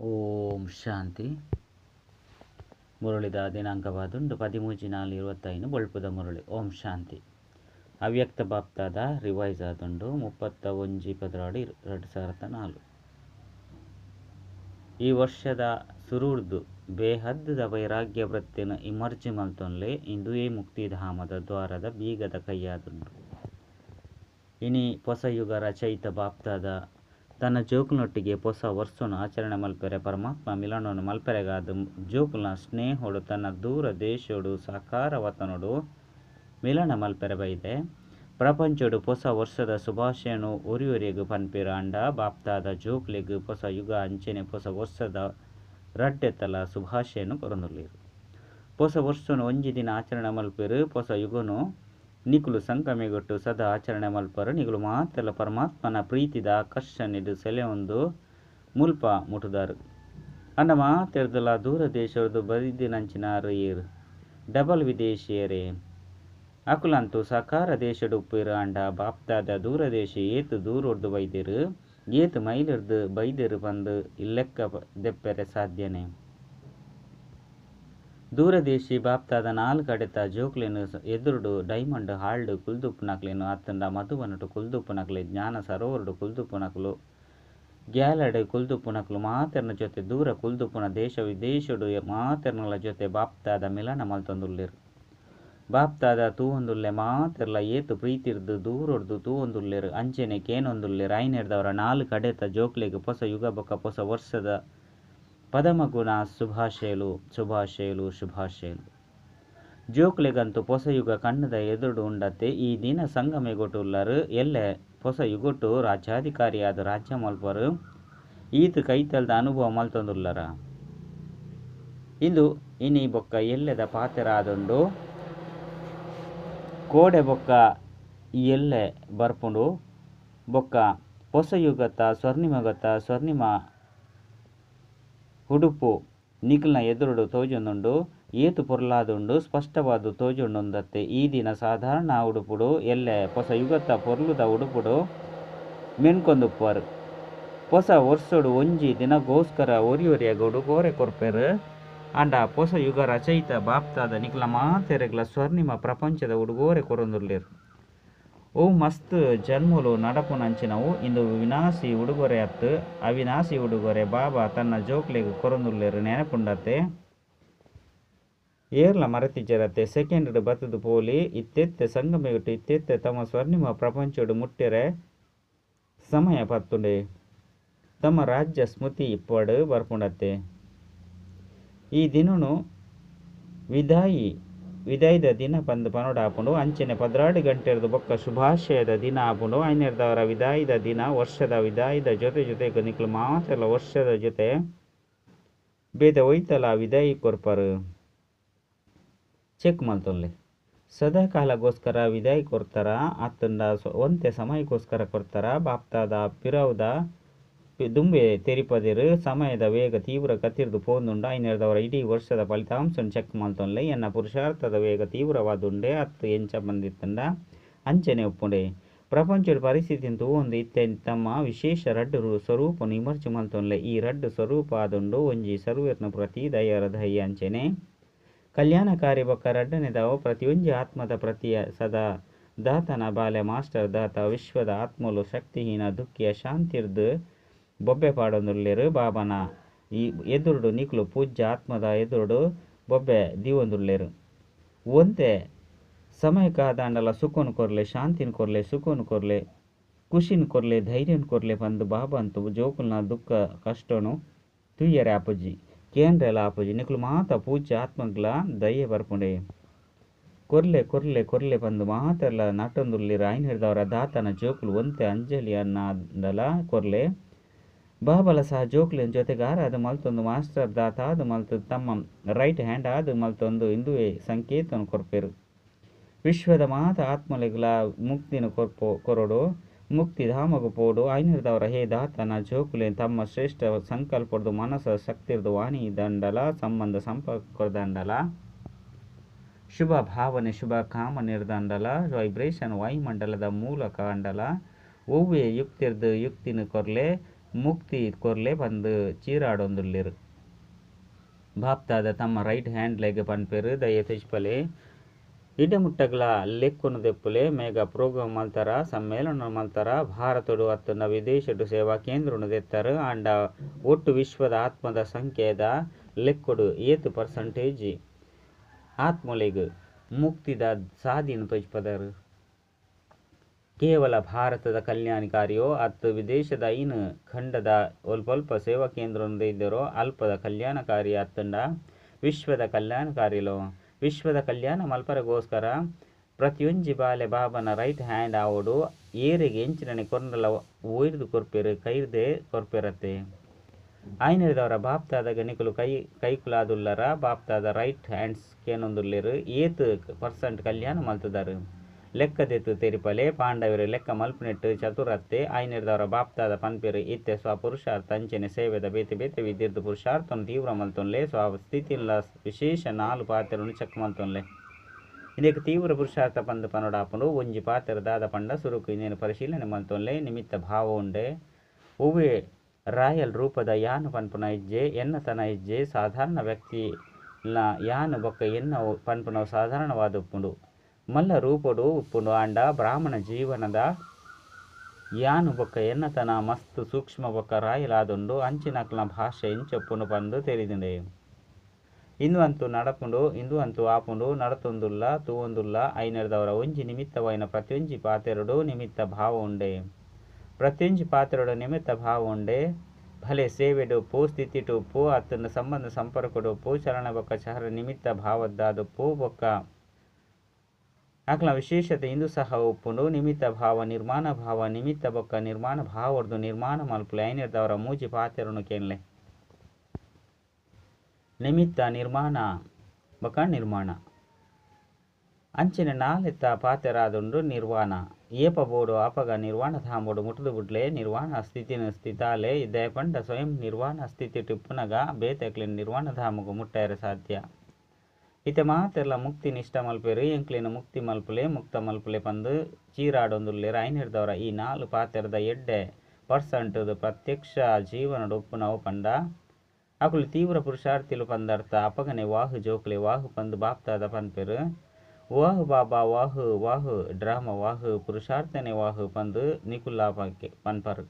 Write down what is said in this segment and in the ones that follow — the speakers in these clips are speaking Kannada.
ಓಂ ಶಾಂತಿ. ಮುರಳಿದ ದಿನಾಂಕವಾದುಂಡು ಪದಿಮೂಜಿ ನಾಲ್ ಇರುವತ್ತೈನು ಬೊಳ್ಪುದ ಮುರುಳಿ. ಓಂ ಶಾಂತಿ. ಅವ್ಯಕ್ತ ಬಾಪ್ತಾದ ರಿವೈಸ್ ಆದುಂಡು ಮುಪ್ಪತ್ತ ಒಂಜಿ ಪದರಾಡು ಎರಡು ಸಾವಿರದ ನಾಲ್ಕು. ಈ ವರ್ಷದ ಸುರುರ್ದು ಬೇಹದ್ದದ ವೈರಾಗ್ಯ ವೃತ್ತಿನ ಇಮರ್ಜಿ ಮಲ್ತೊನ್ಲೆ ಈ ಮುಕ್ತಿಧಾಮದ ದ್ವಾರದ ಬೀಗದ ಕೈಯಾದುಂಡು ಇನಿ ಹೊಸ ರಚಯಿತ ಬಾಪ್ತಾದ ತನ್ನ ಜೋಕುಲೊಟ್ಟಿಗೆ ಹೊಸ ವರ್ಷವನ್ನು ಆಚರಣೆ ಮಲ್ಪೆರೆ. ಪರಮಾತ್ಮ ಮಿಲನವನ್ನು ಮಲ್ಪೆರೆಗಾದ ಜೋಕುಲ್ನ ಸ್ನೇಹೋಡು ತನ್ನ ದೂರ ದೇಶೋಡು ಸಾಕಾರವತನೋಡು ಮಿಲನ ಮಲ್ಪೆರೆ ಬೈದೆ. ಪ್ರಪಂಚೋಡು ಹೊಸ ವರ್ಷದ ಶುಭಾಶಯನು ಒರಿಯೊರಿಯಗು ಪನ್ಪಿರ. ಅಂಡ ಬಾಪ್ತಾದ ಜೋಕ್ಲೆಗ್ ಹೊಸ ಯುಗ ಅಂಚೆನೆ ಹೊಸ ವರ್ಷದ ರಟ್ಟೆತ್ತಲ ಶುಭಾಶಯನು ಕೊರೊಂದುಲ್ಲೇರು ಹೊಸ ವರ್ಷನು ಒಂಜಿ ದಿನ ಆಚರಣೆ ಮಲ್ಪೆರು, ಹೊಸ ಯುಗನು ನಿಕುಲು ಸಂಕಮೆಗೊಟ್ಟು ಸದಾ ಆಚರಣೆ ಮಲ್ಪರು. ನಿಗುಲು ಮಾತ್ರ ಪರಮಾತ್ಮನ ಪ್ರೀತಿದ ಆಕರ್ಷಣೆದು ಸೆಲೆ ಒಂದು ಮುಲ್ಪ ಮುಟುದಾರು. ಅಂಡ ಮಾತೆರ್ದಲ ದೂರ ದೇಶದ್ದು ನಂಚಿನ ಏರು ಡಬಲ್ ವಿದೇಶಿಯರೇ. ಅಕುಲಂತು ಸಕಾರ ದೇಶಡು ಉಪ್ಪಿರು ಅಂಡ ಬಾಪ್ತಾದ ದೂರ ದೇಶ ಏತು ದೂರೊಡ್ದು ಬೈದಿರು. ಏತು ಮೈಲಿರ್ದು ಬೈದಿರು ಬಂದು ಇಲ್ಲೆಕ್ಕ ದೆಪ್ಪೆರೆ ಸಾಧ್ಯನೆ. ದೂರದೇಶಿ ಬಾಪ್ತಾದ ನಾಲ್ಕು ಅಡೆತ ಜೋಕ್ಲೆನು ಎದುರುಡು ಡೈಮಂಡ್ ಹಾಲ್ಡ್ ಕುಲ್ದುಪ್ಪುನಕ್ಲೆನು ಅತ್ತಂಡ ಮಧುವನಟು ಕುಲ್ದುಪ್ಪುನಕ್ಲೆ ಜ್ಞಾನ ಸರೋವರಡು ಕುಲ್ದುಪ್ಪುನಕ್ಲು ಗ್ಯಾಲಡೆ ಕುಲ್ದುಪ್ಪುನಕ್ಲು ಮಾತೆರ್ನ ಜೊತೆ, ದೂರ ಕುಲ್ದುಪ್ಪುನ ದೇಶ ವಿದೇಶಡು ಮಾತೆರ್ನಲ ಜೊತೆ ಬಾಪ್ತಾದ ಮಿಲನ ಮಲ್ತೊಂದುಲ್ಲೆರು. ಬಾಪ್ತಾದ ತೂವೊಂದುಲ್ಲೆ ಮಾತೆರ್ಲ ಏತು ಪ್ರೀತಿರ್ದು ದೂರೊಡ್ದು ತೂವೊಂದುಲ್ಲೆರು ಅಂಚೆನೆ ಕೇನೊಂದುಲ್ಲೆರು, ಐನೆರ್ದವರ ನಾಲ್ಕು ಅಡೆತ ಜೋಕ್ಲೆಗೆ ಹೊಸ ಯುಗ ಬೊಕ್ಕ ಹೊಸ ವರ್ಷದ ಪದಮಗುಣ ಶುಭಾಶಯಲು ಶುಭಾಶಯಲು ಶುಭಾಶಯಲು ಜೋಕ್ಲೆಗಂತೂ ಹೊಸ ಯುಗ ಕಣ್ಣದ ಎದುರು ಉಂಡತ್ತೆ, ಈ ದಿನ ಸಂಗಮೆಗೊಟ್ಟುಲ್ಲರು ಎಲ್ಲೆ ಹೊಸ ಯುಗೊಟ್ಟು ರಾಜ್ಯಾಧಿಕಾರಿಯಾದ ರಾಜ್ಯ ಮಲ್ಪರು ಈತ ಕೈತಲ್ದ ಅನುಭವ ಮಲ್ತೊಂದುಲ್ಲರ. ಇಂದು ಇನಿ ಬೊಕ್ಕ ಎಲ್ಲೆದ ಪಾತೆರಾದುಂಡು. ಕೋಡೆ ಬೊಕ್ಕ ಎಲ್ಲೆ ಬರ್ಪುಂಡು. ಬೊಕ್ಕ ಹೊಸ ಯುಗತ ಸ್ವರ್ಣಿಮಗತ ಸ್ವರ್ಣಿಮ ಉಡುಪು ನಿಖಲ್ನ ಎದುರುಡು ತೋಜೊಂದುಂಡು, ಏತು ಪೊರ್ಲಾದುಂಡು, ಸ್ಪಷ್ಟವಾದ ತೋಜೊಂಡುಂದತ್ತೆ. ಈ ದಿನ ಸಾಧಾರಣ ಉಡುಪುಡು, ಎಲ್ಲೆ ಹೊಸ ಯುಗತ ಪೊರ್ಲುದ ಉಡುಪುಡು ಮೆಣ್ಕೊಂದುಪ್ಪರು ಹೊಸ ವರ್ಷಡು ಒಂಜಿ ದಿನಗೋಸ್ಕರ ಒರಿ ಒರಿಯಾಗ ಉಡುಗೊರೆ ಕೊರ್ಪೆರು. ಅಂಡ ಹೊಸ ಯುಗ ರಚಯಿತ ಬಾಪ್ತಾದ ನಿಖಲ ಮಾತೆರೆಗ್ಲ ಸ್ವರ್ಣಿಮ ಪ್ರಪಂಚದ ಉಡುಗೋರೆ ಕೊರೊಂದುಲ್ಲೇರು. ಓ ಮಸ್ತ್ ಜನ್ಮುಲು ನಡಪುನಂಚಿನವು ಇಂದು ವಿನಾಶಿ ಉಡುಗೊರೆ ಅತ್ತು. ಅವಿನಾಶಿ ಉಡುಗೊರೆ ಬಾಬಾ ತನ್ನ ಜೋಕ್ಲೆಗ್ ಕೊರೊಂದುಲ್ಲೇರು ನೆನಪುಂಡತೆ ಏರ್ಲ ಮರತಿಜರತೆ ಸೆಕೆಂಡ್ ಬತ್ತದು ಪೋಲಿ. ಇತ್ತೆತ್ತೆ ಸಂಗಮೆಗೊಟ್ಟು ಇತ್ತೆತ್ತೆ ತಮ್ಮ ಸ್ವರ್ಣಿಮ ಪ್ರಪಂಚಡು ಮುಟ್ಟೆರೆ ಸಮಯ ಪತ್ತುಂಡೆ. ತಮ್ಮ ರಾಜ್ಯ ಸ್ಮೃತಿ ಇಪ್ಪಡು ಬರ್ಪುಂಡತ್ತೆ. ಈ ದಿನನು ವಿದಾಯಿ. ವಿದಾಯದ ದಿನ ಪಂದ್ ಪನೋಡ ಆಪುಂಡು ಅಂಚನೆ ಪದ್ರಾಡು ಗಂಟೆರ್ದು ಬೊಕ್ಕ ಶುಭಾಶಯದ ದಿನ ಆಪುಂಡು ಐನೆರ್ದವರ ವಿದಾಯದ ದಿನ, ವರ್ಷದ ವಿದಾಯದ ಜೊತೆ ಜೊತೆಗೆ ನಿಕ್ಲು ಮಾಸಲ ವರ್ಷದ ಜೊತೆ ಬೇದ ಒಯ್ತಲ ವಿದಾಯಿ ಕೊರ್ಪರು. ಚೆಕ್ ಮಲ್ತೊಲ್ಲೆ ಸದಾ ಕಾಲಗೋಸ್ಕರ ವಿದಾಯಿ ಕೊರ್ತಾರ ಅತ್ತಂಡ ಒಂತೆ ಸಮಯಕ್ಕೋಸ್ಕರ ಕೊರ್ತಾರ, ಬಾಪ್ತಾದ ಪಿರವುದ ದುಂಬೆ ತೆರಿಪದಿರು ಸಮಯದ ವೇಗ ತೀವ್ರ ಕತ್ತಿರ್ದು ಪೋಂದುಂಡು. ಐನೆರ್ದವರ ಇಡೀ ವರ್ಷದ ಫಲಿತಾಂಶನ ಚೆಕ್ ಮಲ್ತೊನ್ಲೆ ಎನ್ನ ಪುರುಷಾರ್ಥದ ವೇಗ ತೀವ್ರವಾದುಂಡೆ. ಅತ್ತು ಎಂಚ ಬಂದಿತ್ತಂಡ. ಅಂಚನೆ ಒಪ್ಪುಂಡೆ. ಪ್ರಪಂಚದ ಪರಿಸ್ಥಿತಿ ಒಂದು ಇತ್ತೆ ತಮ್ಮ ವಿಶೇಷ ರಡ್ಡು ಸ್ವರೂಪನು ವಿಮರ್ಶೆ ಮಲ್ತೊನ್ಲೆ ಈ ರಡ್ಡು ಸ್ವರೂಪ ಆದುಂಡು ಒಂಜಿ ಸರ್ವೇತ್ನ ಪ್ರತಿ ದಯರ ದಯ ಅಂಚನೆ. ಕಲ್ಯಾಣಕಾರಿ ಬೊಕ್ಕ ರಡ್ಡನೆದವ ಪ್ರತಿಯೊಂಜಿ ಆತ್ಮದ ಪ್ರತಿಯ ಸದಾ ದಾತನ ಬಾಲೆ ಮಾಸ್ಟರ್ ದಾತ ವಿಶ್ವದ ಆತ್ಮಲು ಶಕ್ತಿಹೀನ ದುಃಖಿಯ ಶಾಂತಿರ್ದು ಬೊಬ್ಬೆ ಪಾಡೊಂದುಲ್ಲೆರ್ ಬಾಬನ. ಈ ಎದುರುಡು ನಿಕ್ಲು ಪೂಜ್ಯ ಆತ್ಮದ ಎದುರುಡು ಬೊಬ್ಬೆ ದೀವೊಂದುಲ್ಲೆರು. ಒಂತೆ ಕಾದಾಂಡಲ್ಲ ಸುಖನ್ ಕೊರ್ಲೆ, ಶಾಂತಿನ ಕೊರ್ಲೆ, ಸುಖನ್ ಕೊರ್ಲೆ, ಖುಷಿನ ಕೊರ್ಲೆ, ಧೈರ್ಯನ ಕೊರ್ಲೆ ಬಂದು ಬಾಬಂತು ಜೋಕುಲ್ನ ದುಃಖ ಕಷ್ಟನು ತುಯ್ಯರೆ ಆಪುಜಿ ಕೇಂದ್ರೆಲ ಆಪುಜಿ ನಿಕ್ಲು ಮಾತ ಪೂಜ್ಯ ಆತ್ಮಗ್ಲ ದಯ್ಯ ಬರ್ಪುಂಡೆ. ಕೊರ್ಲೆ ಕೊರ್ಲೆ ಕೊರ್ಲೆ ಬಂದು ಮಾತೆಲ್ಲ ನಟೊಂದುಲ್ಲಿರ ಐನ್ ಹಿಡ್ದವರ ದಾತನ ಜೋಕುಲು ಒಂತೆ ಅಂಜಲಿ ಅನ್ನದಲ ಕೊರ್ಲೆ. ಬಾಬಲ ಸಹ ಜೋಕ್ಲಿನ ಜೊತೆಗಾರ, ಅದು ಮಲ್ತೊಂದು ಮಾಸ್ಟರ್ ದಾತ ಅದು ಮಲ್ತು ತಮ್ಮ ರೈಟ್ ಹ್ಯಾಂಡ್ ಅದು ಮಲ್ತೊಂದು ಇಂದುವೆ ಸಂಕೇತನ ಕೊರ್ಪೆರು. ವಿಶ್ವದ ಮಾತ ಆತ್ಮಲೆಗ್ಲ ಮುಕ್ತಿನ ಕೊರ್ಪೋ, ಕೊರಡು. ಮುಕ್ತಿ ಧಾಮಗು ಪೋಡು. ಐನೂರದವರ ಹೇ ದಾತನ ಜೋಕುಲೆ ತಮ್ಮ ಶ್ರೇಷ್ಠ ಸಂಕಲ್ಪದ್ದು ಮನಸ್ಸ ಶಕ್ತಿರ್ದು ವಾಣಿ ದಂಡಲ, ಸಂಬಂಧ ಸಂಪರ್ಕ ದಂಡಲ. ಶುಭ ಭಾವನೆ, ಶುಭ ಕಾಮ ನಿರ್ದಂಡಲ ವೈಬ್ರೇಷನ್ ವಾಯುಮಂಡಲದ ಮೂಲಕ ಅಂಡಲ ಒವ್ವೆ ಯುಕ್ತಿರ್ದು ಯುಕ್ತಿನ ಕೊರ್ಲೆ. ಮುಕ್ತಿ ಕೊರ್ಲೆ ಬಂದು ಚೀರಾಡೊಂದುಲ್ಲೆರ್ ಬಾಪ್ತಾದ ತಮ್ಮ ರೈಟ್ ಹ್ಯಾಂಡ್ ಲೆಗ್ ಪನ್ಪೆರ್ ದಯ ತೆಜ್ಪಲೆ ಇಡಮುಟ್ಟಗ್ಲ ಲೆಕ್ಕುನು ದೆಪ್ಪುಲೆ ಮೇಗ ಪ್ರೋಗ್ರಾಮ್ ಮಲ್ತಾರ, ಸಮ್ಮೇಳನ ಮಲ್ತಾರ, ಭಾರತಡು ಅತ್ತನ ವಿದೇಶಡು ಸೇವಾ ಕೇಂದ್ರನು ದೆತ್ತರು, ಆಂಡ ಒಟ್ಟು ವಿಶ್ವದ ಆತ್ಮದ ಸಂಖ್ಯೆದ ಲೆಕ್ಕುಡು ಏತು ಪರ್ಸಂಟೇಜ್. ಆತ್ಮಲೆಗ್ ಮುಕ್ತಿದ ಸಾಧೀನ ತೊಜ್ಪದರ್. ಕೇವಲ ಭಾರತದ ಕಲ್ಯಾಣಕಾರಿಯೋ ಅತ್ ವಿದೇಶದ ಐನ್ ಖಂಡದ ಒಲ್ಪೊಲ್ಪ ಸೇವಾ ಕೇಂದ್ರ ಇದ್ದರೋ ಅಲ್ಪದ ಕಲ್ಯಾಣಕಾರಿ ಅತ್ತಂಡ? ವಿಶ್ವದ ಕಲ್ಯಾಣಕಾರಿಲೋ? ವಿಶ್ವದ ಕಲ್ಯಾಣ ಮಲ್ಪರಗೋಸ್ಕರ ಪ್ರತಿಯೊಂಜಿ ಬಾಲೆ ಬಾಬನ ರೈಟ್ ಹ್ಯಾಂಡ್ ಆವಡು ಏರಿಗೆ ಎಂಚಿನನೆ ಕೊರ್ನಲ ಒಯ್ದು ಕೊರ್ಪೆರು, ಕೈರ್ದೆ ಕೊರ್ಪೆರತ್ತೆ. ಆಯ್ನದವರ ಬಾಪ್ತಾದ ಗಣಿಕಲು ಕೈ, ಕೈಕುಲಾದುಲ್ಲರ ಬಾಪ್ತಾದ ರೈಟ್ ಹ್ಯಾಂಡ್ಸ್ ಕೇನೊಂದುಲ್ಲೆರು ಏತ್ ಪರ್ಸೆಂಟ್ ಕಲ್ಯಾಣ ಮಲ್ತದಾರು. ಲೆಕ್ಕದೆತ್ತು ತೆರಿಪಲೆ, ಪಾಂಡವರು ಲೆಕ್ಕ ಮಲ್ಪನೆಟ್ಟು, ಚತುರತ್ತೆ ಆಯ್ನಿರ್ದವರ ಬಾಪ್ತಾದ ಪನ್ಪಿರು, ಇತ್ತೆ ಸ್ವ ಪುರುಷಾರ್ಥ, ಅಂಚನೆ ಸೇವೆದ ಬೇತೆ ಬೇತೆ ವಿದ್ಯುತ್ ಪುರುಷಾರ್ಥನು ತೀವ್ರ ಮಲ್ತುನ್ಲೆ, ಸ್ವ ಸ್ಥಿತಿಲ್ಲ ವಿಶೇಷ ನಾಲ್ಕು ಪಾತ್ರನು ಚಕ್ ಮಲ್ತೊನ್ಲೆ. ಇದಕ್ಕೆ ತೀವ್ರ ಪುರುಷಾರ್ಥ ಪಂದ ಪನೋಡಾಪನು ಒಂಜಿ ಪಾತ್ರ ದಾದ ಪಂಡ ಸುರುಕು ಇನ್ನೇನು ಪರಿಶೀಲನೆ ಮಲ್ತೊನ್ಲೆ, ನಿಮಿತ್ತ ಭಾವ ಉಂಡೆ. ಉವೆ ರಾಯಲ್ ರೂಪದ ಯಾನು ಪನ್ಪುನ ಇಜ್ಜೆ ಎನ್ನತನ ಇಜ್ಜೆ ಸಾಧಾರಣ ವ್ಯಕ್ತಿ ಯಾನು ಬೊಕ್ಕ ಎನ್ನ ಪನ್ಪುನವು ಸಾಧಾರಣವಾದ ಉಪ್ಪುಂಡು ಮಲ್ಲ ರೂಪಡು ಉಪ್ಪುಂಡು ಆಂಡ ಬ್ರಾಹ್ಮಣ ಜೀವನದ ಯಾನು ಬೊಕ್ಕ ಎನ್ನತನ ಮಸ್ತ್ ಸೂಕ್ಷ್ಮ ಬೊಕ್ಕ ರಾಯಲಾದುಂಡು ಅಂಚಿನಕ್ಲ ಭಾಷೆ ಇಂಚೊಪ್ಪುಂಡು ಬಂದು ತೆರಿದಿಂಡೆ. ಇಂದು ಅಂತೂ ನಡಪುಂಡು, ಇಂದು ಅಂತೂ ಆಪುಂಡು, ನಡತೊಂದುಲ್ಲ, ತೂವೊಂದುಲ್ಲ, ಐನರ್ದವರ ಒಂಜಿ ನಿಮಿತ್ತವೈನ ಪ್ರತಿಯೊಂಜಿ ಪಾತೆರಡು ನಿಮಿತ್ತ ಭಾವ ಉಂಡೆ. ಪ್ರತಿಯೊಂಜಿ ಪಾತೆರಡು ನಿಮಿತ್ತ ಭಾವ ಉಂಡೆ. ಭಲೆ ಸೇವೆಡು ಪೂ ಅತ್ತನ ಸಂಬಂಧ ಪೂ ಚಲನ ಬೊಕ್ಕ ಚಹರ ನಿಮಿತ್ತ ಭಾವದ್ದಾದು ಪೂ ಬೊಕ್ಕ ಅಕ್ಲ ವಿಶೇಷತೆ ಇಂದು ಸಹ ಒಪ್ಪುಂಡು. ನಿಮಿತ್ತ ಭಾವ ನಿರ್ಮಾಣ ಭಾವ, ನಿಮಿತ್ತ ಬೊಕ್ಕ ನಿರ್ಮಾಣ ಭಾವರ್ದು ನಿರ್ಮಾಣ ಮಲ್ಪುಲೆ. ಐನಿರ್ದವರ ಮೂಜಿ ಪಾತೆರನು ಕೇಳಲೆ ನಿಮಿತ್ತ ನಿರ್ಮಾಣ ಬೊಕ ನಿರ್ಮಾಣ. ಅಂಚಿನ ನಾಲೆತ್ತ ಪಾತೆರಾದುಂಡು ನಿರ್ವಾಣ. ಏಪ ಬೋಡು ಅಪಗ ನಿರ್ವಾಣ ಧಾಮೋಡು ಮುಟ್ಟದು ಬಿಡ್ಲೆ. ನಿರ್ವಾಣ ಸ್ಥಿತಿನ ಸ್ಥಿತಾಲೆ. ದಯಪಂಡ ಸ್ವಯಂ ನಿರ್ವಾಣ ಸ್ಥಿತಿ ಟಿಪ್ಪುನಗ ಬೇತೆಕ್ಲಿನ ನಿರ್ವಾಣ ಧಾಮಗು ಮುಟ್ಟಾಯರ ಸಾಧ್ಯ. ಇತ್ತೆ ಮಾತೆರ್ಲ ಮುಕ್ತಿ ನಿಷ್ಠ ಮಲ್ಪೆರು, ಎಂಕ್ಲಿನ ಮುಕ್ತಿ ಮಲ್ಪುಲೆ, ಮುಕ್ತ ಮಲ್ಪುಲೆ ಪಂದು ಚೀರಾಡೊಂದುಲ್ಲೆರ್ ಐನಿರ್ದವರ ಈ ನಾಲ್ಕು ಪಾತ್ರದ ಎಡ್ಡೆ ಪರ್ಸೆಂಟ್ ಪ್ರತ್ಯಕ್ಷ ಜೀವನಡು ಉಪ್ಪುನವು ಪಂಡ. ಅಕುಲು ತೀವ್ರ ಪುರುಷಾರ್ಥಿಲು ಪಂದರ್ಥ, ಅಪಗನೆ ವಾಹು ಜೋಕ್ಲೆ ವಾಹು ಪಂದು ಬಾಪ್ತಾದ ಪನ್ಪೆರು. ವಾಹು ಬಾಬಾ ವಾಹು ವಾಹು, ಡ್ರಾಮ ವಾಹು, ಪುರುಷಾರ್ಥನೆ ವಾಹು ಪಂದು ನಿಕುಲ್ಲಾ ಪನ್ಪರು.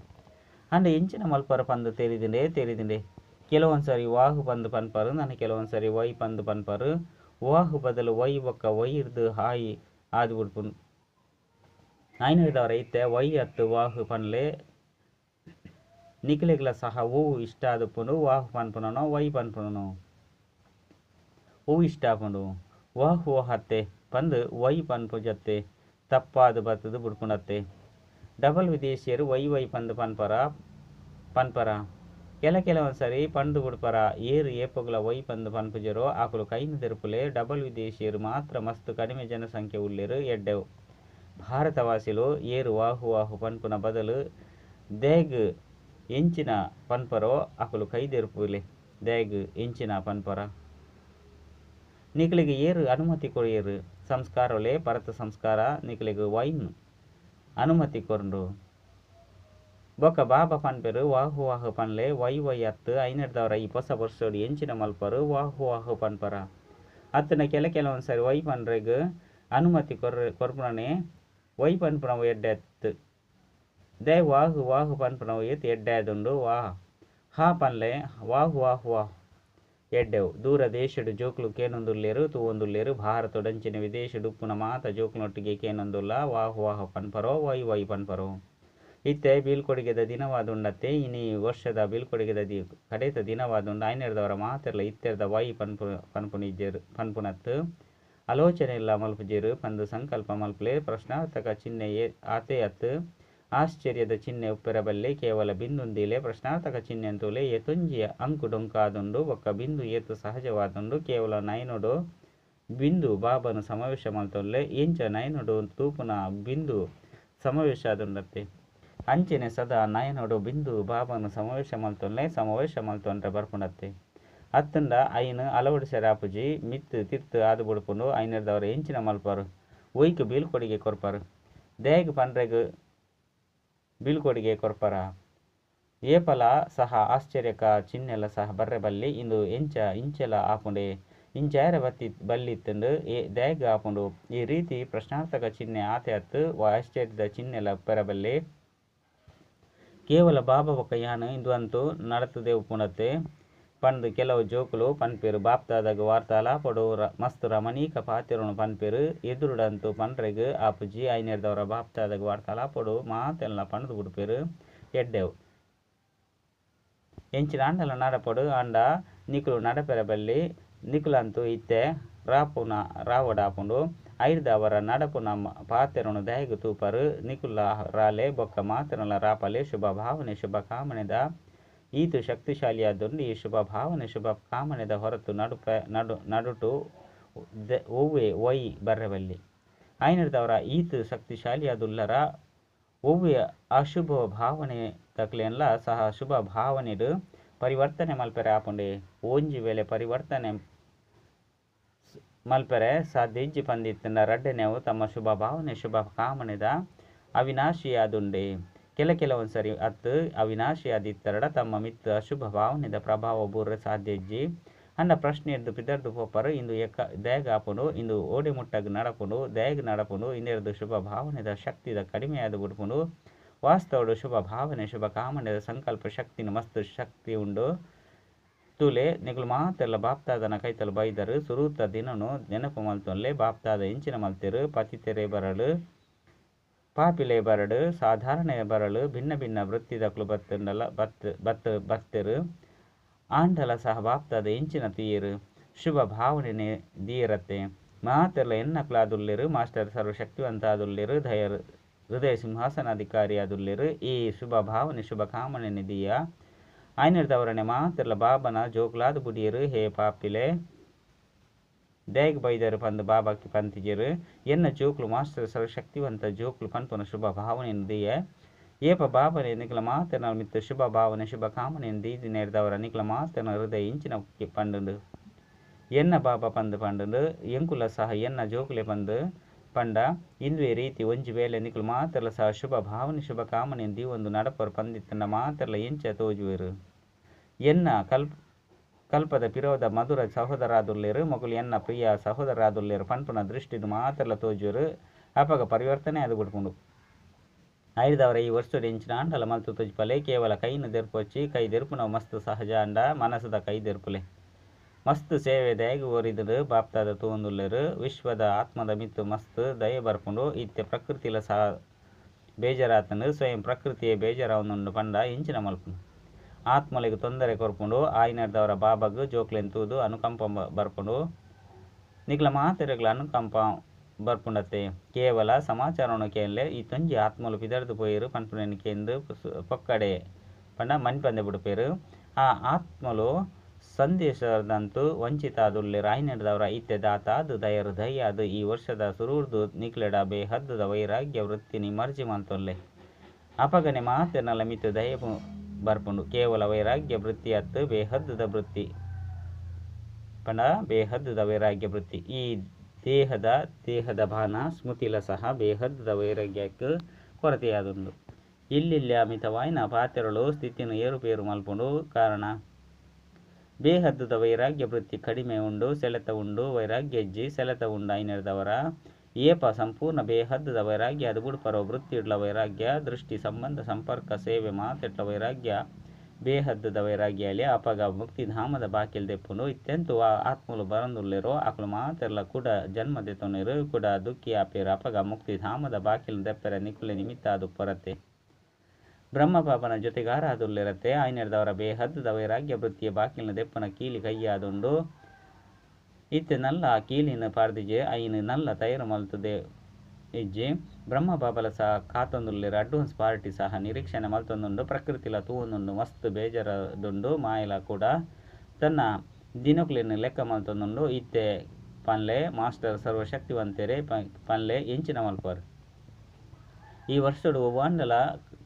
ಅಂಡ ಎಂಚಿನ ಮಲ್ಪರ ಪಂದು ತೆರಿದಿಂಡೆ ತೆರಿದಿಂಡೆ ಕೆಲವೊಂದ್ಸರಿ ವಾಹು ಪಂದು ಪನ್ಪರು ನಾನು ಕೆಲವೊಂದ್ಸರಿ ವೈ ಪಂದು ಪನ್ಪರು. ವಾಹು ಬದಲು ವೈ ಬೊಕ್ಕ ವೈ ಇರ್ದು ಹಾಯಿ ಆದಿ ಬಿಡ್ಪುಂಡು ಐನದವರ ಐತೆ ವೈ ಹತ್ತು ವಾಹು ಪನ್ಲೆ ನಿಖಿಲೆಗ್ಲ ಸಹ ಹೂ ಇಷ್ಟ ಆದುಪ್ಪುಂಡು ವಾಹು ಪನ್ಪುನನು ವೈ ಪನ್ಪುನನು ಹೂ ಇಷ್ಟ ಆಪುಂಡು ವಾಹು ಹತ್ತೆ ಪಂದು ವೈ ಪನ್ಪು ಜತ್ತೆ ತಪ್ಪಾದು ಬತ್ತದು ಬುಡ್ಪುಂಡತ್ತೆ ಡಬಲ್ ವಿದೇಶಿಯರು ವೈ ವೈ ಪಂದು ಪನ್ಪರ ಪನ್ಪರ ಕೆಲ ಕೆಲವೊಂದ್ಸರಿ ಪಂದು ಬುಡ್ಪರ ಏರು ಏಪುಗಳ ವೈ ಪಂದು ಪನ್ಪುಜರು, ಆಕುಲು ಕೈನ ತೆರುಪುಲೆ ಡಬಲ್ ವಿದೇಶಿಯರು ಮಾತ್ರ ಮಸ್ತ್ ಕಡಿಮೆ ಜನಸಂಖ್ಯೆ ಉಳ್ಳೆರು ಎಡ್ಡೆವು. ಭಾರತವಾಸಿಲು ಏರು ವಾಹು ವಾಹು ಪನ್ಪುನ ಬದಲು ದೇಗ್ ಎಂಚಿನ ಪನ್ಪರೋ ಅಕುಲು ಕೈದೆರುಪುಲೆ ದೇಗ್ ಎಂಚಿನ ಪನ್ಪರ. ನಿಕ್ಲಿಗೆ ಏರು ಅನುಮತಿ ಕೊಡಿಯರು ಸಂಸ್ಕಾರೊಲೆ ಪರತ ಸಂಸ್ಕಾರ, ನಿಕ್ಲಿಗೆ ವೈನ್ ಅನುಮತಿ ಕೊರಂಡು. ಬೊಕ್ಕ ಬಾಬಾ ಪನ್ಪೆರು, ವಾಹು ವಾಹು ಪನ್ಲೆ, ವೈ ವೈ ಅತ್ತು ಐನರ್ದವರ ಈ ಹೊಸ ವರ್ಷೋಡು ಎಂಚಿನ ಮಲ್ಪರು, ವಾಹು ವಾಹು ಪನ್ಪರ. ಅತ್ತನ ಕೆಲ ಕೆಲವೊಂದು ಸಾರಿ ವೈ ಪನ್ರೆಗ್ ಅನುಮತಿ ಕೊರ್ ಕೊರ್ಪುಣನೆ, ವೈ ಪನ್ಪುನವು ಎಡ್ಡೆತ್ತು. ದೇ ವಾಹು ವಾಹು ಪನ್ಪುನವು ಏತ್ ಎಡ್ಡೆದುಂಡು, ವಾಹ್. ಹಾ ಪನ್ಲೆ, ವಾಹು ವಾಹು ವಾಹ್. ಎಡ್ಡೆವು. ದೂರ ದೇಶಡು ಜೋಕ್ಲು ಕೇನೊಂದುಲ್ಲೇರು, ತೂವೊಂದುಲ್ಲೇರು, ಭಾರತೊಡಂಚಿನ ವಿದೇಶಡು ಉಪ್ಪುನ ಮಾತ ಜೋಕ್ಲೊಟ್ಟಿಗೆ ಕೇನೊಂದುಲ್ಲ, ವಾಹು ವಾಹು ಪನ್ಪರೋ, ವೈ ವೈ ಪನ್ಪರೋ. ಇತ್ತೆ ಬೀಳ್ಕೊಡುಗೆದ ದಿನವಾದುಂಡತ್ತೆ, ಇನಿ ವರ್ಷದ ಬೀಳ್ಕೊಡುಗೆದ ದಿ, ಕಡೆತ ದಿನವಾದುಂಡ, ಐನೆರ್ದವರ ಮಾತೆರ್ಲ ಇತ್ತೆರ್ದ ವಾಯಿ ಪನ್ಪು, ಪನ್ಪುನಿಜ್ಜೆರು, ಪನ್ಪುನತ್ತು. ಆಲೋಚನೆ ಇಲ್ಲ ಮಲ್ಪುಜೇರು ಪಂದು ಸಂಕಲ್ಪ ಮಲ್ಪಲೆ, ಪ್ರಶ್ನಾರ್ಥಕ ಚಿಹ್ನೆ ಆತೆ ಅತ್ತು. ಆಶ್ಚರ್ಯದ ಚಿಹ್ನೆ ಉಪ್ಪಿರಬಲ್ಲೆ, ಕೇವಲ ಬಿಂದುಂದಿಲೆ, ಪ್ರಶ್ನಾರ್ಥಕ ಚಿಹ್ನೆ ಅಂತೂಲೆ ಎತುಂಜಿ ಅಂಕು ಡೊಂಕಾದುಂಡು, ಒಕ್ಕ ಬಿಂದು ಏತು ಸಹಜವಾದುಂಡು, ಕೇವಲ ನೈನುಡು ಬಿಂದು ಬಾಬನು ಸಮಾವೇಶ ಮಲ್ತೊಲ್ಲೆ ಇಂಚ ನೈನುಡು ತೂಪುನ ಬಿಂದು ಸಮಾವೇಶ ಆದುಂಡತ್ತೆ ಅಂಚೆನೆ ಸದಾ ನಾಯನೋಡು ಬಿಂದು ಬಾಬನು ಸಮಾವೇಶ ಮಲ್ತೊಲ್ಲೆ ಸಮಾವೇಶ ಮಲ್ತೊಂಡ್ರೆ ಬರ್ಪುಂಡತ್ತೆ ಅತ್ತಂಡ ಐನ್ ಅಳವಡಿಸರಾಪುಜಿ ಮಿತ್ ತಿರ್ತ್ ಆದು ಬಿಡ್ಕೊಂಡು ಐನರ್ದವರ ಎಂಚಿನ ಮಲ್ಪಾರು ಒಯ್ಕು ಬೀಳ್ಕೊಡಿಗೆ ಕೊರ್ಪಾರು. ದೇಗ್ ಪಂಡ್ರೆಗ್ ಬೀಳ್ಕೊಡಿಗೆ ಕೊರ್ಪಾರ. ಏಪಲ ಸಹ ಆಶ್ಚರ್ಯಕ ಚಿನ್ನೆಲ್ಲ ಸಹ ಬರ್ರೆ ಬಲ್ಲಿ, ಇಂದು ಎಂಚ ಇಂಚೆಲ ಆಪುಂಡೆ. ಇಂಚಾಯರ ಬತ್ತಿ ಬಲ್ಲಿತ್ತಂದು ಏ ದಯಗ ಆಪುಂಡು. ಈ ರೀತಿ ಪ್ರಶ್ನಾರ್ಥಕ ಚಿಹ್ನೆ ಆತೆ ಹತ್ತು, ಆಶ್ಚರ್ಯದ ಚಿಹ್ನೆಲ್ಲ ಪೆರಬಲ್ಲಿ ಕೇವಲ ಬಾಬಾ ಬೊಕ್ಕ ಯಾನ್ ಇಂದು ಅಂತೂ ನಡತುದೇವು ಪುಣತೆ ಪಂಡ್ ಕೆಲವು ಜೋಕುಲು, ಪನ್ಪೆರು ಬಾಪ್ದಾದಾಗ ವಾರ್ತಾಲಾಪಡು. ಮಸ್ತ್ ರಮಣೀಕ ಪಾತಿರನು ಪನ್ಪೆರು, ಎದುರುಡಂತೂ ಪನ್ರೆಗ್ ಆಪುಜಿ ಐನೆರ್ದವರ ಬಾಪ್ದಾದಾಗ ವಾರ್ತಾಲಾಪಡು. ಮಾತೆಲ್ಲ ಪಣದು ಬುಡ್ಪೆರು ಎಡ್ಡೆವು. ಎಂಚಿನ ಆಂಡಲ ನಡಪಡು, ಆಂಡ ನಿಕುಲು ನಡಪೆರಬಲ್ಲಿ. ನಿಕುಲಂತು ಇತ್ತೆ, ರಾಪುನ, ರಾವಡಾಪುಂಡು. ಐರ್ದ ಅವರ நம் ಪಾತ್ರನು ದಯಗು ತೂಪರು. ನಿಕುಲ ರಾಲೆ ಬೊಕ್ಕ ಮಾತ್ರನಲ್ಲ ರಾಪಲೆ ಶುಭ ಭಾವನೆ ಶುಭ ಕಾಮನೆದ. ಈತು ಶಕ್ತಿಶಾಲಿಯಾದೊಂದು ಈ ಶುಭ ಭಾವನೆ ಶುಭ ಕಾಮನೆದ. ಹೊರತು ನಡುಪ ನಡು ನಡುಟು ಒವ್ವೆ ಒಯ್ ಬರ್ರವಲ್ಲಿ. ಐನರ್ದವರ ಈತು ಶಕ್ತಿಶಾಲಿಯಾದುಲ್ಲರ ಒವ್ವೆ ಅಶುಭ ಭಾವನೆ ತಕ್ಲೆನ್ಲ ಸಹ ಶುಭ ಭಾವನೆಡು. ಪರಿವರ್ತನೆ ಮಲ್ಪರೆ ಆಪುಂಡೆ. ಒಂಜಿ ವೇಳೆ ಪರಿವರ್ತನೆ ಮಲ್ಪೆರೆ ಸಾಧಿಜ್ಜಿ ಪಂದಿತ್ತಿನ ರಡ್ಡೆನೆವು ತಮ್ಮ ಶುಭ ಭಾವನೆ, ಶುಭ ಕಾಮನೆದ ಅವಿನಾಶಿಯಾದುಂಡೆ ಕೆಲ ಕೆಲವೊಂದ್ಸರಿ ಅತ್ತು ಅವಿನಾಶಿಯಾದಿತ್ತರಡ ತಮ್ಮ ಮಿತ್ತ ಅಶುಭ ಭಾವನೆದ ಪ್ರಭಾವ ಬೂರ ಸಾಧ್ಯಜ್ಜಿ ಅನ್ನ ಪ್ರಶ್ನೆ ಎದ್ದು ಪಿದರ್ದು ಪೋಪರು ಇಂದು ಎಕ್ಕ ದಯಗ ಆಪುಂಡು ಇಂದು ಓಡಿ ಮುಟ್ಟಗ್ ನಡಪುಂಡು ದಯಗ್ ನಡಪುಂಡು ಇನ್ನೆರಡು ಶುಭ ಭಾವನೆದ ಶಕ್ತಿದ ಕಡಿಮೆಯಾದ ಬಿಡ್ಪುನು ವಾಸ್ತವಡು ಶುಭ ಭಾವನೆ, ಶುಭ ಕಾಮನೆದ ಸಂಕಲ್ಪ ಶಕ್ತಿನ ಮಸ್ತ್ ಶಕ್ತಿ ಉಂಡು. ತುಲೆ ನಿಗಲು ಮಾತೆಲ್ಲ ಬಾಪ್ತಾದನ ಕೈತಲು ಬೈದರು. ಸುರೂತ ದಿನನು ನೆನಪು ಮಲ್ತೊಲ್ಲೆ ಬಾಪ್ತಾದ ಇಂಚಿನ ಮಲ್ತೆರು. ಪತಿತೆರೆ ಬರಳು, ಪಾಪಿಲೆ ಬರಡು ಸಾಧಾರಣ ಬರಳು, ಭಿನ್ನ ಭಿನ್ನ ವೃತ್ತಿದಕ್ಲು ಬತ್ತಂಡಲ ಬತ್ ಬತ್ ಆಂಡಲ ಸಹ ಬಾಪ್ತಾದ ಇಂಚಿನ ತೀರು. ಶುಭ ಭಾವನೆ ದೀರತ್ತೆ. ಮಾತೆಲ್ಲ ಎನ್ನಕ್ಲಾದುಲ್ಲಿರು ಮಾಸ್ಟರ್ ಸರ್ವಶಕ್ತಿವಂತ ಆದುಲ್ಲೆರು ದಯರು, ಹೃದಯ ಸಿಂಹಾಸನಾಧಿಕಾರಿ ಆದುಲ್ಲೆರು ಈ ಶುಭ ಭಾವನೆ, ಶುಭ ಕಾಮನೆ ನಿಧಿಯ ಐನರ್ದವರನೆ ಮಾತೆಲ್ಲ ಬಾಬನ ಜೋಕ್ಲಾದ ಬುಡಿಯರು ಹೇ ಪಾಪಿಲೆ ದೇಗ್ ಬೈದರು ಪಂದು ಬಾಬಾಕಿ ಪಂತಿಜರು ಎನ್ನ ಜೋಕ್ಲು ಮಾಸ್ಟರ್ ಸರ್ವಶಕ್ತಿವಂತ ಜೋಕ್ಲು ಪನ್ಪನ ಶುಭ ಭಾವನೆ ನಿಧಿಯ ಏಪ ಬಾಬನೆ ನಿಖಲ ಮಾತನ ಮಿತ್ತ ಶುಭ ಭಾವನೆ ಶುಭ ಕಾಮನೆ ದೀದಿ ನೇರ್ದವರ ನಿಖಲ ಮಾತನ ಹೃದಯ ಇಂಚಿನ ಪಂಡು ಎನ್ನ ಬಾಬಾ ಪಂದು ಪಂಡು ಎಂಕುಲ ಸಹ ಎನ್ನ ಜೋಕುಲೆ ಪಂದು ಪಂಡ. ಇಂದುವೆ ರೀತಿ ಒಂಜಿ ವೇಳೆ ನಿಕುಲು ಮಾತೆರ್ಲ ಸಹ ಶುಭ ಭಾವನೆ ಶುಭ ಕಾಮನೆ ದಿ ಒಂದು ನಡಪರು ಪಂದಿತ್ತಂಡ ಮಾತೆರ್ಲ ಎಂಚ ತೋಜುವೆರು. ಎನ್ನ ಕಲ್ಪ, ಕಲ್ಪದ ಪಿರೋದ ಮಧುರ ಸಹೋದರಾದುಲ್ಲೇರು, ಮೊಗಲು ಎನ್ನ ಪ್ರಿಯ ಸಹೋದರಾದುಲ್ಲೇರು ಪನ್ಪುನ ದೃಷ್ಟಿದು ಮಾತೆರ್ಲ ತೋಜುವೆರು. ಅಪಗ ಪರಿವರ್ತನೆ ಅದು ಬಿಡ್ಕೊಂಡು ಐದವರ ಈ ವರ್ಷದ ಇಂಚಿನ ಅಂಡಲ ಮಲ್ತು ತುಜ್ಪಲೆ ಕೇವಲ ಕೈನ ದೆರ್ಪೊಚ್ಚಿ ಕೈ ದೆರ್ಪುನ ಮಸ್ತ್ ಸಹಜ ಅಂಡ ಮನಸ್ಸದ ಕೈ ದೆರ್ಪುಲೆ. ಮಸ್ತ್ ಸೇವೆ ದಯಗು ಒರಿದು ಬಾಪ್ತಾದ ತೂವೊಂದುಲ್ಲೆರ್. ವಿಶ್ವದ ಆತ್ಮದ ಮಿತ್ತು ಮಸ್ತ್ ದಯೆ ಬರ್ಪುಂಡು ಇತ್ತೆ ಪ್ರಕೃತಿಲ ಸಹ ಬೇಜಾರಾತನು, ಸ್ವಯಂ ಪ್ರಕೃತಿಯ ಬೇಜಾರವನ್ನುಂಡು ಪಂಡ ಇಂಚಿನ ಮಲ್ಪುಂಡು ಆತ್ಮಲಿಗೆ ತೊಂದರೆ ಕೊರ್ಪುಂಡು ಆಯ್ನರ್ದವರ ಬಾಬಗ್ ಜೋಕ್ಲೆನ್ ತೂದು ಅನುಕಂಪ ಬರ್ಪುಂಡು ನಿಗ್ಲ ಮಾತೆರೆಗ್ಲ ಅನುಕಂಪ ಬರ್ಪುಂಡತ್ತೆ. ಕೇವಲ ಸಮಾಚಾರವನ್ನು ಕೇಳಲೆ, ಈ ತೊಂಜಿ ಆತ್ಮಲು ಪಿದರ್ದು ಪೋಯಿರು ಪನ್ಪುನೆನ್ ಕೇಂದು ಪೊಕ್ಕಡೆ ಪಂಡ ಮನ್ಪಂದೆ ಬಿಡುಪೇರು. ಆ ಆತ್ಮಲು ಸಂದೇಶದಂತು ವಂಚಿತ ರಾಯ್ ನಡೆದವರ ಇತ್ತೆ ದಾತ ಅದು ದಯರು ದಯ ಅದು ಈ ವರ್ಷದ ಸುರೂರ್ದು ನಿಕ್ಲೆಡ ಬೇ ಹದ್ದದ ವೈರಾಗ್ಯ ವೃತ್ತಿನಿ ಮರ್ಜಿ ಮಂತೊಲ್ಲೆ ಅಪಗನೆ ಮಾತೆನಲ ಮಿತು ದಯ ಬರ್ಪುಂಡು. ಕೇವಲ ವೈರಾಗ್ಯ ವೃತ್ತಿ ಅತ್ತು ಬೇಹದ್ದದ ವೃತ್ತಿ. ಪಂಡ ಬೇಹದ್ದದ ವೈರಾಗ್ಯ ವೃತ್ತಿ. ಈ ದೇಹದ ದೇಹದ ಭಾನ, ಸ್ಮೃತಿಲ ಸಹ ಬೇಹದ್ದದ ವೈರಾಗ್ಯಕ್ಕೆ ಕೊರತೆಯಾದುಂಡು. ಇಲ್ಲಿಲ್ಲಿ ಅಮಿತವಾಯಿನ ಪಾತ್ರೆಗಳು ಸ್ಥಿತಿಯನ್ನು ಏರುಪೇರು ಮಲ್ಪುಂಡು. ಕಾರಣ ಬೇಹದ್ದದ ವೈರಾಗ್ಯ ವೃತ್ತಿ ಕಡಿಮೆ ಉಂಡು, ಸೆಳೆತ ಉಂಡು, ವೈರಾಗ್ಯ ಹೆಜ್ಜಿ, ಸೆಳೆತ ಉಂಡು, ಐನೆರ್ದವರ. ಏಪ ಸಂಪೂರ್ಣ ಬೇಹದ್ದದ ವೈರಾಗ್ಯ ಬುಡ್ಪರೋ ವೃತ್ತಿಡ್ಲ ವೈರಾಗ್ಯ, ದೃಷ್ಟಿ ಸಂಬಂಧ, ಸಂಪರ್ಕ, ಸೇವೆ, ಮಾತೆಟ್ಲ ವೈರಾಗ್ಯ. ಬೇಹದ್ದದ ವೈರಾಗ್ಯಲಿ ಅಪಗ ಮುಕ್ತಿಧಾಮದ ಬಾಕಿಲ್ ದೆಪ್ಪುಂಡು ಇತ್ತೆಂತು ಆತ್ಮಲು ಬರಂದುಲ್ಲೆರೋ ಅಕಲು ಮಾತೆರ್ಲ ಕೂಡ ಜನ್ಮ ದೆತೊನೆರು ಕೂಡ ದುಃಖಿ ಆಪೇರು ಅಪಗ ಮುಕ್ತಿಧಾಮದ ಬಾಕಿಲ್ ದೆಪ್ಪೆರ ನಿಕುಲೆ ನಿಮಿತ್ತ ಅದು ಪೊರತೆ. ಬ್ರಹ್ಮಪಾಪನ ಜೊತೆಗಾರ ಅದುಲ್ಲಿರುತ್ತೆ ಐನೆರ್ದವರ ಬೇಹದ್ದದ ವೈರಾಗ್ಯ ವೃತ್ತಿಯ ಬಾಕಿಲಿನ ದೆಪ್ಪನ ಕೀಲಿ ಕೈಯಾದುಂಡು. ಇತ್ತೆ ನಲ್ಲ ಕೀಲಿನ ಪಾರ್ದಿಜೆ ಐನ್ ನಲ್ಲ ತಯಾರು ಮಲ್ತುದೆ ಇಜ್ಜಿ. ಬ್ರಹ್ಮ ಬಾಬಲ ಸಹ ಕಾತೊಂದುಲ್ಲಿರ ಅಡ್ವಾನ್ಸ್ ಪಾರ್ಟಿ ಸಹ ನಿರೀಕ್ಷಣೆ ಮಲ್ತೊಂದುಂಡು. ಪ್ರಕೃತಿಲ ತೂವೊಂದುಂಡು, ಮಸ್ತ್ ಬೇಜಾರದುಂಡು, ಮಾಯಲ ಕೂಡ. ತನ್ನ ದಿನಕ್ಲಿನ ಲೆಕ್ಕ ಮಲ್ತೊಂದುಂಡು. ಇತ್ತೆ ಪನ್ಲೆ, ಮಾಸ್ಟರ್ ಸರ್ವಶಕ್ತಿವಂತೆರೆ ಪನ್ಲೆ, ಎಂಚಿನ ಮಲ್ಪರ್ ಈ ವರ್ಷಡು ಒವ್ವಾಂಡಲ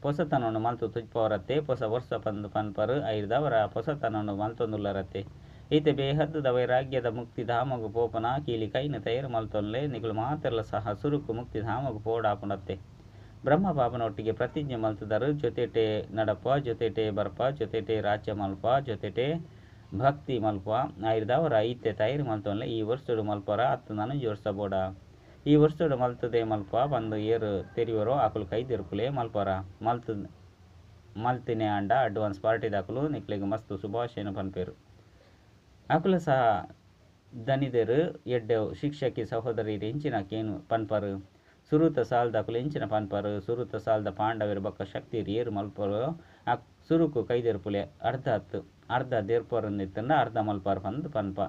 ಪೊಸತನವನ್ನು ಮಲ್ತು ತುಜ್ಪವರತ್ತೆ ಪೊಸ ವರ್ಷ ಪಂದು ಪನ್ಪರು ಐದವರ ಪೊಸತನವನ್ನು ಮಲ್ತೊಂದುಲ್ಲರತ್ತೆ ಈತೆ ಬೇಹದ್ದದ ವೈರಾಗ್ಯದ ಮುಕ್ತಿಧಾಮಗು ಪೋಪನ, ಕೀಲಿ ಕೈನ ತೈರು ಮಲ್ತೊಲ್ಲೆ, ನಿಗಳು ಮಾತೆರ್ಲ ಸಹ ಸುರುಕು ಮುಕ್ತಿಧಾಮಗು ಪೋಡಾಪುಣತ್ತೆ. ಬ್ರಹ್ಮ ಬಾಬನೊಟ್ಟಿಗೆ ಪ್ರತಿಜ್ಞೆ ಮಲ್ತದರು, ಜೊತೆಟೆ ನಡಪ ಜೊತೆಟೆ ಬರ್ಪ, ಜೊತೆಟೆ ರಾಜ್ಯ ಮಲ್ಪ, ಜೊತೆಟೆ ಭಕ್ತಿ ಮಲ್ಪ ಐರ್ದವರ ಐತೆ ತೈರು ಮಲ್ತೊಲ್ಲೆ, ಈ ವರ್ಷಡು ಮಲ್ಪರ ಹತ್ತು ನನಂಜಿ ವರ್ಷ ಬೋಡ. ಈ ವರ್ಷದ ಮಲ್ತದೆ ಮಲ್ಪ ಬಂದು ಏರು ತೆರಿವರೋ ಆಕಲು ಕೈ ತಿರುಕುಲೆ ಮಲ್ಪರ. ಮಲ್ತ ಮಲ್ತಿನೆ ಅಂಡ ಅಡ್ವಾನ್ಸ್ ಪಾರ್ಟಿ ದಾಕಲು ನಿಕ್ಲೆಗ್ ಮಸ್ತ್ ಶುಭಾಶಯನ ಪನ್ಪೇರು. ಅಕುಲ ಸಹ ದನಿದರು, ಎಡ್ಡೆ ಶಿಕ್ಷಕಿ ಸಹೋದರಿ ಇಂಚಿನಕೇನು ಪನ್ಪರು. ಸುರುತ ಸಾಲ್ದಾಕುಲು ಇಂಚಿನ ಪನ್ಪರು, ಸುರುತ ಸಾಲದ ಪಾಂಡವರ ಬಕ್ಕ ಶಕ್ತಿ ಏರು ಮಲ್ಪರು. ಆ ಸುರುಕು ಕೈದೆರ್ಪುಲೆ ಅರ್ಧ ಹತ್ತು, ಅರ್ಧ ದೇರ್ಪರಂದಿತ್ತಂಡ ಅರ್ಧ ಮಲ್ಪಾರು ಪಂದ್ ಪನ್ಪ.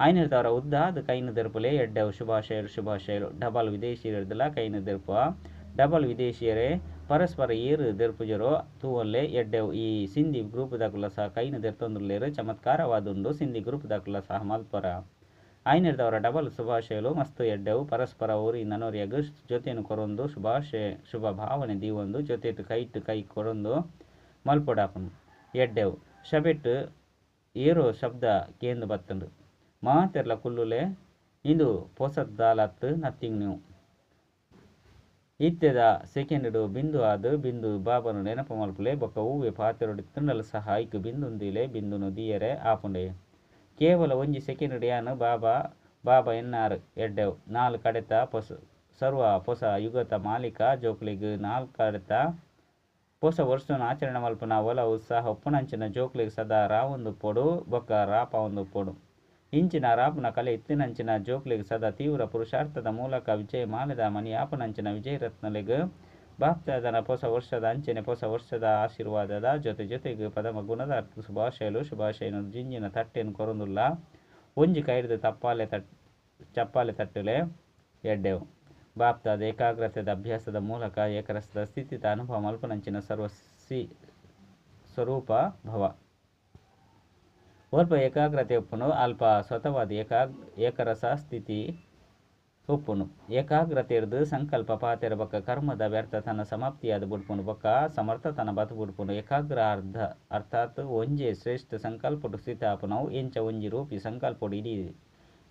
ಐನಿರ್ತವರ ಉದ್ದ ಅದು ಕೈನ ದೆರ್ಪುಲೆ ಎಡ್ಡೆವು ಶುಭಾಶಯರು ಶುಭಾಶಯರು. ಡಬಲ್ ವಿದೇಶಿಯರದಲ್ಲ ಕೈನ ದರ್ಪ ಡಬಲ್ ವಿದೇಶಿಯರೇ, ಪರಸ್ಪರ ಏರು ದೆರ್ಪುಜರು, ತೂವಲ್ಲೆ ಎಡ್ಡೆವು ಈ ಸಿಂಧಿ ಗ್ರೂಪ್ ದಾಖಲ ಸಹ ಕೈನ ದೆರ್ತೊಂದುಲ್ಲೇರು ಚಮತ್ಕಾರವಾದುಂಡು ಸಿಂಧಿ ಗ್ರೂಪ್ ದಾಖಲ ಸಹ ಮಲ್ಪರ. ಐನಿರ್ದವರ ಡಬಲ್ ಶುಭಾಶಯಲು ಮಸ್ತ್ ಎಡ್ಡೆವು ಪರಸ್ಪರ ಊರಿ ನನೋರಿಯಾಗ ಜೊತೆಯನ್ನು ಕೊರೊಂದು, ಶುಭಾಶಯ, ಶುಭ ಭಾವನೆ ದೀವೊಂದು ಜೊತೆ ಕೈಟ್ ಕೈ ಕೊರೊಂದು ಮಲ್ಪೊಡಾಪನು ಎಡ್ಡೆವು ಶಬೆಟ್ ಏರೋ ಶಬ್ದ ಕೇಂದ್ರ ಬತ್ತಂಡು. ಮಾತೆರ್ಲ ಕುಲ್ಲುಲೆ, ಇಂದು ಪೊಸತ್ ದಾಲತ್ ನಥಿಂಗ್ ನ್ಯೂ ಇತ್ತೆದ ಸೆಕೆಂಡ್ ಬಿಂದು ಆದು, ಬಿಂದು ಬಾಬನು ನೆನಪು ಮಲ್ಪುಲೆ, ಬೊಕ್ಕ ಹೂವೆ ಪಾತೆರೊಡು ತಿನ್ನಲು ಸಹ ಐಕ್ ಬಿಂದುಂದಿಲೆ, ಬಿಂದುನು ದಿಯರೆ ಆಪುಂಡೆ. ಕೇವಲ ಒಂಜಿ ಸೆಕೆಂಡ್ ಯಾನು ಬಾಬಾ ಬಾಬಾ ಎನ್ನಾರು ಎಡ್ಡೆ ನಾಲ್ ಕಡೆತ ಪೊಸ, ಸರ್ವ ಪೊಸ ಯುಗತ ಮಾಲಿಕ ಜೋಕ್ಲಿಗ್, ನಾಲ್ ಕಡೆತ ಹೊಸ ವರ್ಷನ ಆಚರಣೆ ಮಲ್ಪನ ಒಲ ಉತ್ಸಾಹ ಒಪ್ಪುನಂಚಿನ ಜೋಕ್ಲಿಗ್ ಸದಾ ರಾವೊಂದು ಪೊಡು, ಬೊಕ್ಕ ರಾಪ ಒಂದು ಪೊಡು. ಇಂಚಿನ ರಾಬ್ನ ಕಲೆ, ಇತ್ತಿನಂಚಿನ ಜೋಕ್ಲಿಗ್ ಸದಾ ತೀವ್ರ ಪುರುಷಾರ್ಥದ ಮೂಲಕ ವಿಜಯ ಮಾಲದ ಮನಿ, ಆಪನಂಚಿನ ವಿಜಯರತ್ನಲಿಗ್ ಬಾಪ್ತಾದನ ಹೊಸ ವರ್ಷದ ಅಂಚಿನ ಹೊಸ ವರ್ಷದ ಆಶೀರ್ವಾದದ ಜೊತೆ ಜೊತೆಗೆ ಪದಮ ಗುಣದ ಶುಭಾಶಯಲು ಶುಭಾಶಯನು ಜಿಂಜಿನ ತಟ್ಟೆನ್ ಕೊರೊಂದುಲ್ಲ ಒಂಜಿ ಕೈಡಿದ ತಪ್ಪಾಲೆ ತಟ್, ಚಪ್ಪಾಲೆ ತಟ್ಟಲೆ ಎಡ್ಡೆವು. ಬಾಪ್ತಾದ ಏಕಾಗ್ರತೆದ ಅಭ್ಯಾಸದ ಮೂಲಕ ಏಕರಸದ ಸ್ಥಿತಿತ ಅನುಭವ ಮಲ್ಪನಂಚಿನ ಸರ್ವ ಸಿ ಸ್ವರೂಪ ಭವ. ಅಲ್ಪ ಏಕಾಗ್ರತೆ ಒಪ್ಪುನು, ಅಲ್ಪ ಸ್ವತವಾದ ಏಕಾಗ್, ಏಕರಸ ಸ್ಥಿತಿ ಒಪ್ಪುನು. ಏಕಾಗ್ರತೆ ಇರ್ದು ಸಂಕಲ್ಪ ಪಾತೆರ ಬೊಕ್ಕ ಕರ್ಮದ ವ್ಯರ್ಥ ತನ್ನ ಸಮಾಪ್ತಿಯಾದ ಬುಡ್ಪುನು ಬೊಕ್ಕ ತನ್ನ ಬತು ಬುಡ್ಪುನು. ಏಕಾಗ್ರ ಅರ್ಧ, ಅರ್ಥಾತ್ ಒಂಜೆ ಶ್ರೇಷ್ಠ ಸಂಕಲ್ಪಡು ಸ್ಥಿತಾಪನವು ಇಂಚ ಒಂಜಿ ರೂಪಿ ಸಂಕಲ್ಪಡು ಇಡೀ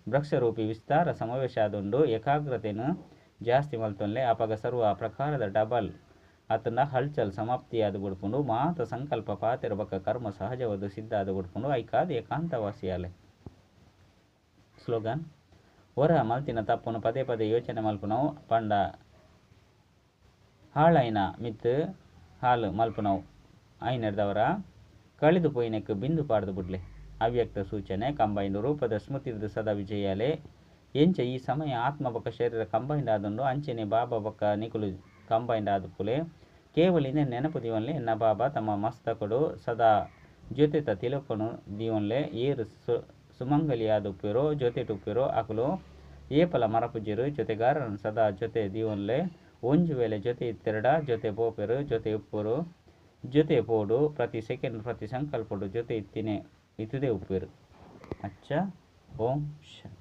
ವೃಕ್ಷರೂಪಿ ವಿಸ್ತಾರ ಸಮಾವೇಶ ಆದುಂಡು ಏಕಾಗ್ರತೆಯನ್ನು ಜಾಸ್ತಿ ಮಲ್ತೊನ್ಲೆ, ಅಪಗ ಸರ್ವ ಪ್ರಕಾರದ ಡಬಲ್ ಅತನ ಹಲ್ಚಲ್ ಸಮಾಪ್ತಿಯಾದ ಬುಡ್ಪುಂಡು ಮಾತ ಸಂಕಲ್ಪ ಪಾತೆರ ಬೊಕ್ಕ ಕರ್ಮ ಸಹಜವಾದ ಸಿದ್ಧ ಆದ ಬುಡ್ಪುಂಡು ಐಕಾದ ಏಕಾಂತವಾಸಿಯಾಲೆ ಸ್ಲೋಗನ್ ಹೊರ ಮಲ್ತಿನ ತಪ್ಪನ್ನು ಪದೇ ಪದೇ ಯೋಚನೆ ಮಲ್ಪುನವು ಪಂಡ ಹಾಳೈನ ಮಿತ್ ಹಾಲು ಮಲ್ಪುನವು ಐನೆಡ್ದವರ ಕಳೆದು ಪೋಯಿನಕ್ಕೆ ಬಿಂದು ಪಾಡ್ದು ಬಿಡ್ಲೆ. ಅವ್ಯಕ್ತ ಸೂಚನೆ ಕಂಬೈನ್ ರೂಪದ ಸ್ಮೃತಿದ ಸದಾ ವಿಜಯಾಲೆ. ಎಂಚ ಈ ಸಮಯ ಆತ್ಮ ಬೊಕ್ಕ ಶರೀರ ಕಂಬೈಂಡ್ ಆದುಂಡು ಅಂಚನೆ ಬಾಬಾ ಬೊಕ್ಕ ನಿಕುಲು ಕಂಬೈಂಡ್ ಆದ ಕೇವಲಿನ ನೆನಪು ದೀವನ್ಲೆ ನಬಾಬ ಬಾಬಾ ತಮ್ಮ ಮಸ್ತಕಡು ಸದಾ ಜೊತೆತ ತಿಲಕನು ದಿವನ್ಲೆ ಏರ್ ಸು ಸುಮಂಗಲಿಯಾದ ಉಪ್ಪಿರೋ ಜೊತೆ ಟುಪ್ಪಿರೋ ಅಕಲು ಏಪಲ ಮರಪುಜಿರು ಜೊತೆಗಾರರನ್ನು ಸದಾ ಜೊತೆ ದಿವನ್ಲೆ ಒಂಜು ವೇಳೆ ಜೊತೆ ಇತ್ತೆರಡ, ಜೊತೆ ಪೋಪೆರು, ಜೊತೆ ಉಪ್ಪರು, ಜೊತೆ ಪೋಡು, ಪ್ರತಿ ಸೆಕೆಂಡ್ ಪ್ರತಿ ಸಂಕಲ್ಪಡು ಜೊತೆ ಇತ್ತಿನೇ, ಇತ್ತದೇ ಉಪ್ಪಿರು. ಅಚ್ಚ, ಓಂ ಶಾಂತಿ